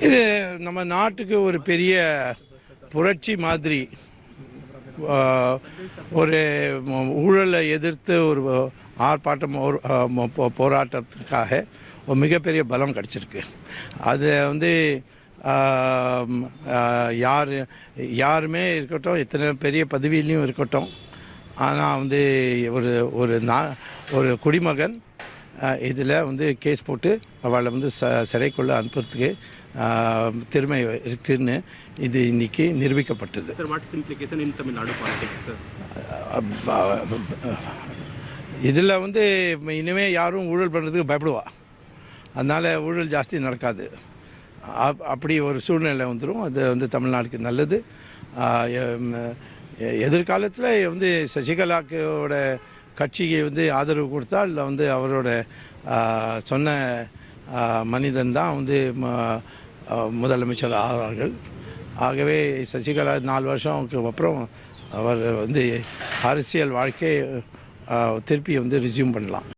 இது நம்ம நாட்டுக்கு ஒரு பெரிய புரட்சி மாதிரி ஒரு ஊழலை எதிர்த்து ஒரு ஆர்ப்பாட்டம் ஒரு, போ- போராட்டத்துக்காக ஒரு மிகப்பெரிய பலம் கிடைச்சிருக்கு. அது வந்து யார் யாருமே இருக்கட்டும் எத்தனை பெரிய பதவியிலையும் இருக்கட்டும். ஆனால் வந்து ஒரு ஒரு நா ஒரு குடிமகன் இதில் வந்து கேஸ் போட்டு அவளை வந்து ச சிறைக்குள்ள அனுப்புறதுக்கு திறமை இருக்குன்னு இது இன்னைக்கு நிரூபிக்கப்பட்டது? இதில் வந்து இனிமே யாரும் ஊழல் பண்ணுறதுக்கு பயப்படுவா. அதனால ஊழல் ஜாஸ்தி நடக்காது. அப்- அப்படி ஒரு சூழ்நிலை வந்துடும் அது வந்து தமிழ்நாடுக்கு நல்லது. எதிர்காலத்தில் வந்து சசிகலாக்கோட கட்சிக்கு வந்து ஆதரவு கொடுத்தா இல்லை வந்து அவரோட சொன்ன மனிதன் தான் வந்து ம- முதலமைச்சர் ஆவார்கள். ஆகவே சசிகலா நாலு வருஷம் அப்புறம் அவர் வந்து அரசியல் வாழ்க்கை திருப்பி வந்து ரிசியூம் பண்ணலாம்.